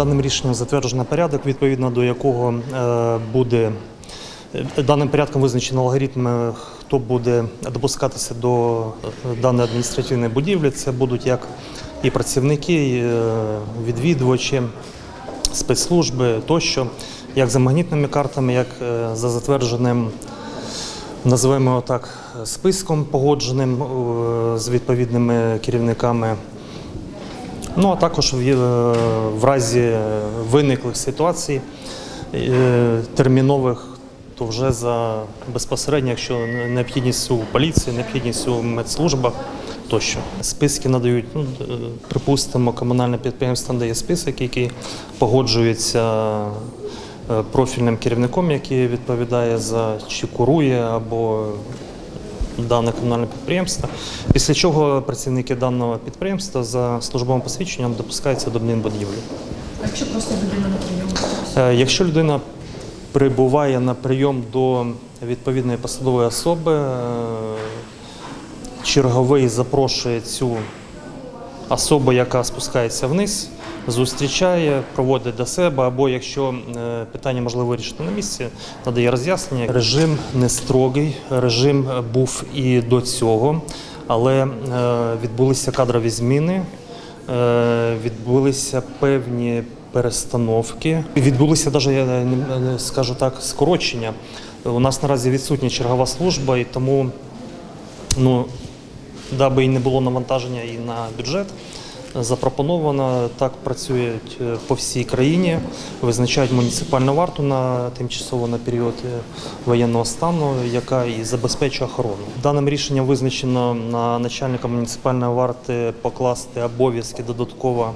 Даним рішенням затверджено порядок, відповідно до якого е, буде е, даним порядком визначено алгоритм, хто буде допускатися до е, даної адміністративної будівлі. Це будуть як і працівники, і відвідувачі, спецслужби тощо, як за магнітними картами, як за затвердженим називаємо так списком погодженим з відповідними керівниками. Ну а також в, е, разі виниклих ситуацій е, термінових, то вже за безпосередньо, якщо необхідність у поліції, необхідність у медслужбах тощо. Списки надають, ну, е, припустимо, комунальне підприємство надає список, який погоджується профільним керівником, який відповідає за чи курує або дане комунальне підприємство. Після чого працівники даного підприємства за службовим посвідченням допускаються до адмінбудівлі. А якщо просто людина на прийом? Е, Якщо людина прибуває на прийом до відповідної посадової особи, е, черговий запрошує цю особу, яка спускається вниз, зустрічає, проводить до себе, або якщо е, питання можливо вирішити на місці, надає роз'яснення. Режим не строгий, режим був і до цього, але е, відбулися кадрові зміни. Е, відбулися певні перестановки. Відбулися навіть, скажу так, скорочення. У нас наразі відсутня чергова служба, і тому, ну, даби і не було навантаження і на бюджет, запропоновано так працюють е, по всій країні, визначають муніципальну варту на тимчасово на період е, воєнного стану, яка і забезпечує охорону. Даним рішенням визначено на начальника муніципальної варти покласти обов'язки додатково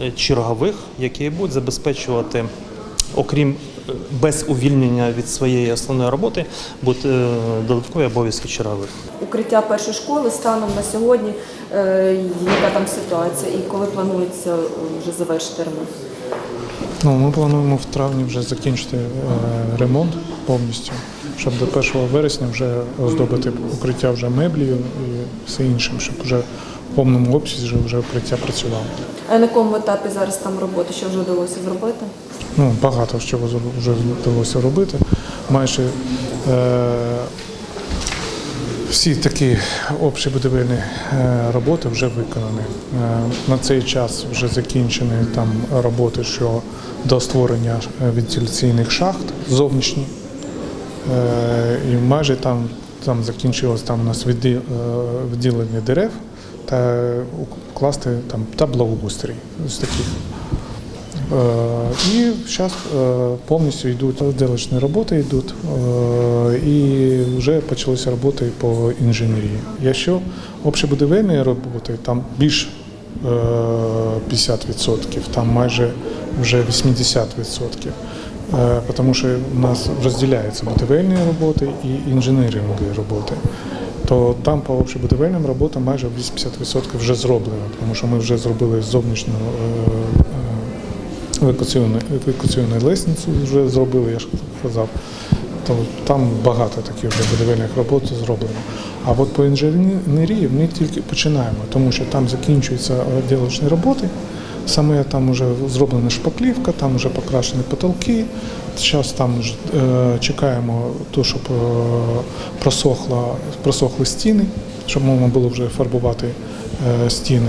е, чергових, які будуть забезпечувати, окрім без увільнення від своєї основної роботи, будуть е, додаткові обов'язки чергових. Укриття першої школи станом на сьогодні, е, яка там ситуація і коли планується е, вже завершити ремонт? Ну, ми плануємо в травні вже закінчити ремонт повністю, щоб до 1 вересня вже оздобити укриття вже меблію і все іншим, щоб вже в повному обсязі вже укриття працювало. А на якому етапі зараз там роботи, що вже вдалося зробити? Ну, багато чого вже вдалося робити. Майже е, всі такі общебудівельні е, роботи вже виконані. Е, на цей час вже закінчені там роботи що до створення е, вентиляційних шахт зовнішніх. І майже там, там закінчилось там у нас відділення дерев та укласти там та благоустрій з таких. Е, І зараз повністю йдуть розділочні роботи йдуть, е, і вже почалися роботи по інженерії. Якщо общебудівельні роботи, там більш е, 50%, там майже вже 80%. Е, Тому що у нас розділяються будівельні роботи і інженерингові роботи. То там по общебудівельним роботам майже 80% вже зроблено, тому що ми вже зробили зовнішню е, е, евакуаційну, лестницю вже зробили, я ж казав. Там багато таких вже будівельних робот зроблено. А от по інженерії ми тільки починаємо, тому що там закінчуються відділочні роботи. Саме там вже зроблена шпаклівка, там вже покрашені потолки. Зараз там е, чекаємо, то, щоб е, просохла, просохли стіни, щоб можна було вже фарбувати е, стіни.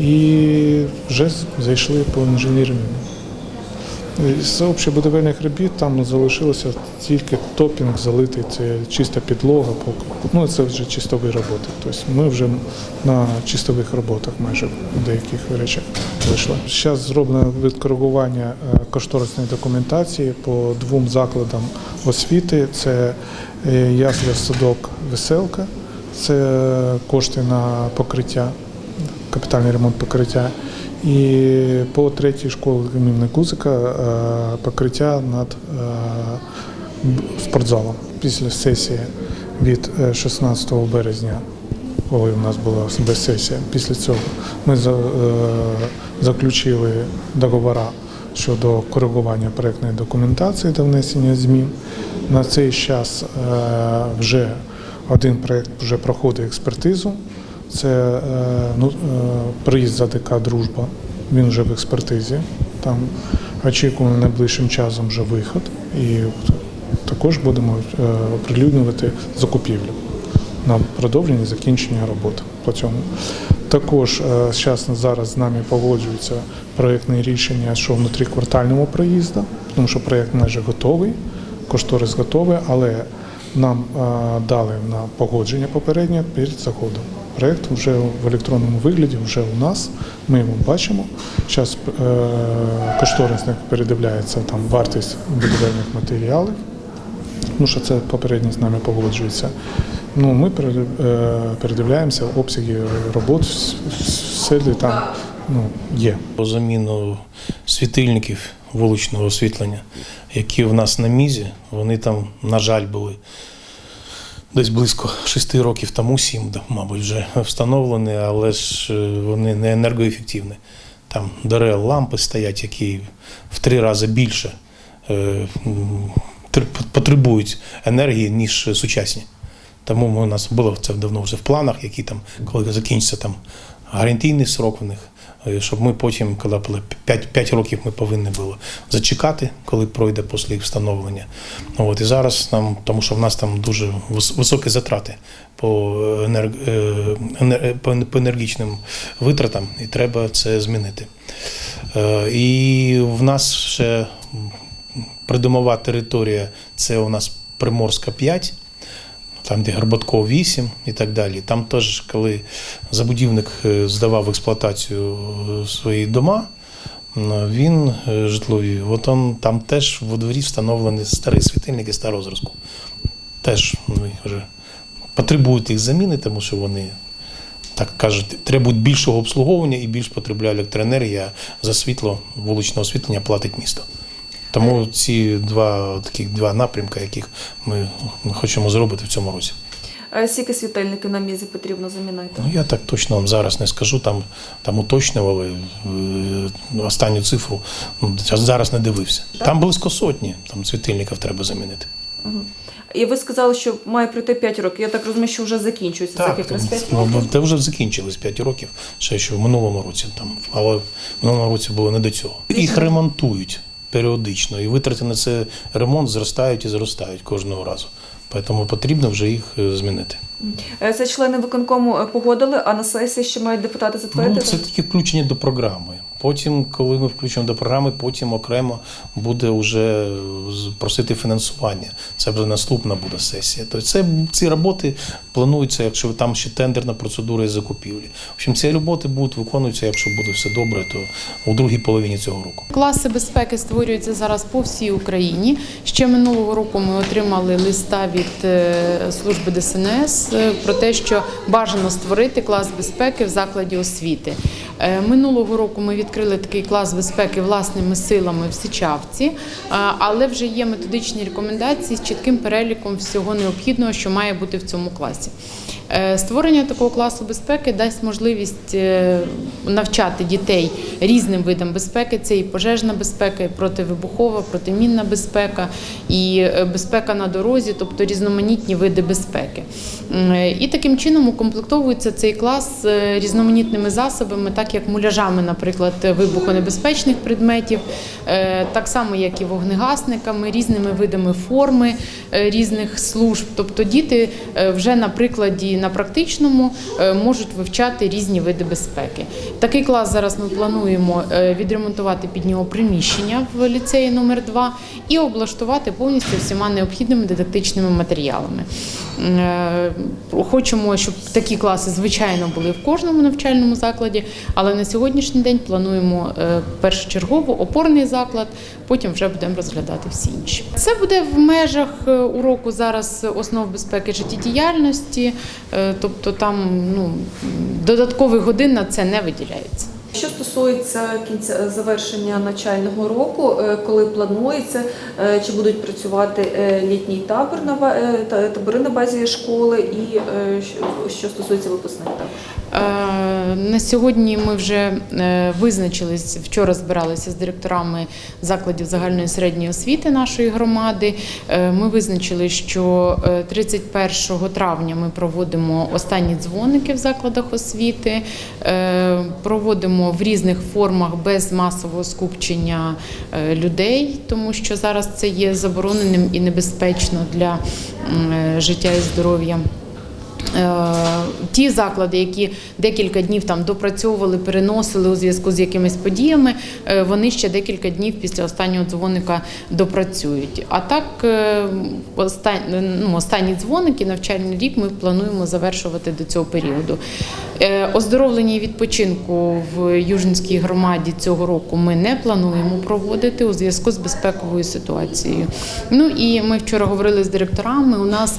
І вже зайшли по інженерінгу. З общебудівельних робіт там залишилося тільки топінг залитий, це чиста підлога, ну це вже чистові роботи. Тобто ми вже на чистових роботах майже в деяких речах вийшли. Зараз зроблено відкоригування е, кошторисної документації по двом закладам освіти. Це е, ясля садок веселка, це кошти на покриття, капітальний ремонт покриття. І по третій школі імені Кузика е, покриття над е, спортзалом. Після сесії від е, 16 березня, коли у нас була сесія, після цього ми е, заключили договори щодо коригування проєктної документації та внесення змін. На цей час е, вже один проєкт вже проходить експертизу. Це е, ну, е, приїзд за ДК Дружба. Він вже в експертизі. Там очікуємо найближчим часом вже виход, і також будемо е, оприлюднювати закупівлю на продовження і закінчення роботи по цьому. Також зараз з нами погоджується проєктне рішення, що внутріквартального проїзду, тому що проєкт майже готовий, кошторис готовий, але нам дали на погодження попереднє перед заходом. Проєкт вже в електронному вигляді, вже у нас. Ми його бачимо. Зараз е, кошторисник передивляється там вартість будівельних матеріалів. Ну, що це попередньо з нами погоджується. Ну, ми е, передивляємося обсяги робот, вс- все де там ну, є. По заміну світильників вуличного освітлення, які в нас на мізі, вони там, на жаль, були десь близько шести років тому, сім, мабуть, вже встановлені, але ж е, вони не енергоефективні. Там дерев лампи стоять, які в три рази більше е, потребують енергії, ніж сучасні. Тому у нас було це давно вже в планах, які там, коли закінчиться там гарантійний срок в них, щоб ми потім, коли 5, 5 років, ми повинні були зачекати, коли пройде після їх встановлення. От, і зараз нам, тому що в нас там дуже високі затрати по, енерг, е, по енергічним витратам, і треба це змінити. Е, І в нас ще придомова територія це у нас Приморська 5 там, де Горбатков 8 і так далі. Там теж, коли забудівник е, здавав в експлуатацію е, свої дома, він е, житлові, от он, там теж во дворі встановлені старі світильники старого зразку. Теж ну, вже потребують їх заміни, тому що вони. Так кажуть, требують більшого обслуговування і більш потребляє електроенергії, а за світло вуличне освітлення платить місто. Тому ці два таких два напрямки, яких ми хочемо зробити в цьому році. Е, Скільки світильників на мізі потрібно замінити? Ну я так точно вам зараз не скажу. Там там уточнювали е, останню цифру. Ну, я зараз не дивився. Там близько сотні там світильників треба замінити. І ви сказали, що має пройти 5 років. Я так розумію, що вже закінчується цих якраз 5 ну, років. це вже закінчились 5 років, ще що в минулому році там, але в минулому році було не до цього. Їх ремонтують періодично, і витрати на це ремонт зростають і зростають кожного разу. Тому потрібно вже їх е, змінити. Е, Це члени виконкому е, погодили, а на сесії ще мають депутати Ну, затвердити? це тільки включення до програми. Потім, коли ми включимо до програми, потім окремо буде вже просити фінансування. Це вже наступна буде сесія. Тобто це ці роботи плануються, якщо там ще тендерна процедура і закупівлі. В общем, ці роботи будуть виконуватися, якщо буде все добре, то у другій половині цього року. Класи безпеки створюються зараз по всій Україні. Ще минулого року ми отримали листа від е, служби ДСНС е, про те, що бажано створити клас безпеки в закладі освіти. Е, Минулого року ми відкрили такий клас безпеки власними силами в Сичавці, е, але вже є методичні рекомендації з чітким переліком всього необхідного, що має бути в цьому класі. Е, Створення такого класу безпеки дасть можливість е, навчати дітей різним видам безпеки. Це і пожежна безпека, і противибухова, протимінна безпека, і е, безпека на дорозі, тобто різноманітні види безпеки. І таким чином укомплектовується цей клас різноманітними засобами, так як муляжами, наприклад, вибухонебезпечних предметів, так само як і вогнегасниками, різними видами форми різних служб. Тобто діти вже на прикладі на практичному е, можуть вивчати різні види безпеки. Такий клас зараз ми плануємо е, відремонтувати під нього приміщення в ліцеї номер 2 і облаштувати повністю всіма необхідними дидактичними матеріалами. Е, Хочемо, щоб такі класи звичайно були в кожному навчальному закладі, але на сьогоднішній день плануємо першочергово опорний заклад, потім вже будемо розглядати всі інші. Це буде в межах уроку зараз основ безпеки життєдіяльності, тобто там ну, додаткових годин на це не виділяється. Що стосується кінця завершення навчального року, е, коли планується, е, чи будуть працювати е, літній табор на е, табори на базі школи, і е, що стосується випускних також? Е, На сьогодні ми вже е, визначились, вчора збиралися з директорами закладів загальної середньої освіти нашої громади. Е, Ми визначили, що е, 31 травня ми проводимо останні дзвоники в закладах освіти, проводимо в різних формах без масового скупчення людей, тому що зараз це є забороненим і небезпечно для життя і здоров'я. Е, Ті заклади, які декілька днів там допрацьовували, переносили у зв'язку з якимись подіями, е, вони ще декілька днів після останнього дзвоника допрацюють. А так, е, ну, останні дзвоники, навчальний рік ми плануємо завершувати до цього періоду. Оздоровлення і відпочинку в Южинській громаді цього року ми не плануємо проводити у зв'язку з безпековою ситуацією. Ну і ми вчора говорили з директорами. У нас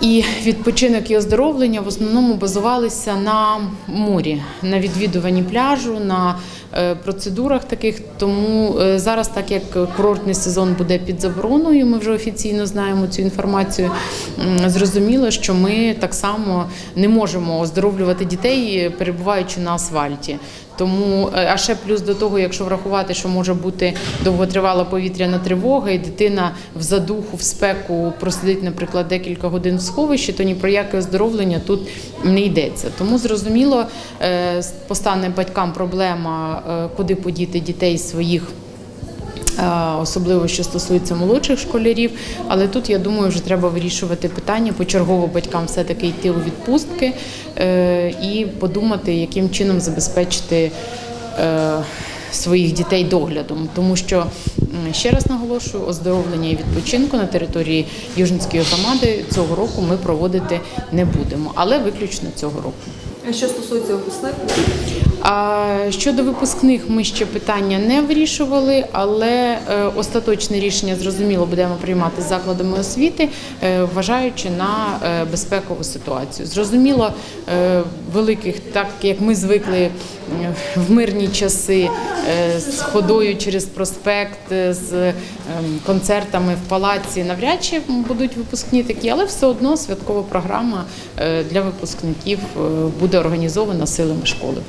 і відпочинок і оздоровлення в основному базувалися на морі, на відвідуванні пляжу, на е, процедурах таких. Тому е, зараз, так як курортний сезон буде під забороною, ми вже офіційно знаємо цю інформацію. Зрозуміло, що ми так само не можемо оздоровлювати дітей, перебуваючи на асфальті. Тому, е, а ще плюс до того, якщо врахувати, що може бути довготривала повітряна тривога, і дитина в задуху, в спеку просидить, наприклад, декілька годин в сховищі, то ні про яке оздоровлення тут не йдеться. Тому зрозуміло, е, постане батькам проблема, е, куди подіти дітей своїх. Е, Особливо що стосується молодших школярів, але тут я думаю, вже треба вирішувати питання почергово батькам все-таки йти у відпустки е, і подумати, яким чином забезпечити е, своїх дітей доглядом, тому що ще раз наголошую, оздоровлення і відпочинку на території Южницької громади цього року ми проводити не будемо, але виключно цього року. А Що стосується випускних, А щодо випускних, ми ще питання не вирішували, але е, остаточне рішення зрозуміло будемо приймати з закладами освіти, е, вважаючи на е, безпекову ситуацію. Зрозуміло, великих, так як ми звикли в мирні часи з ходою через проспект, з концертами в палаці, навряд чи будуть випускні такі, але все одно святкова програма для випускників буде організована силами школи.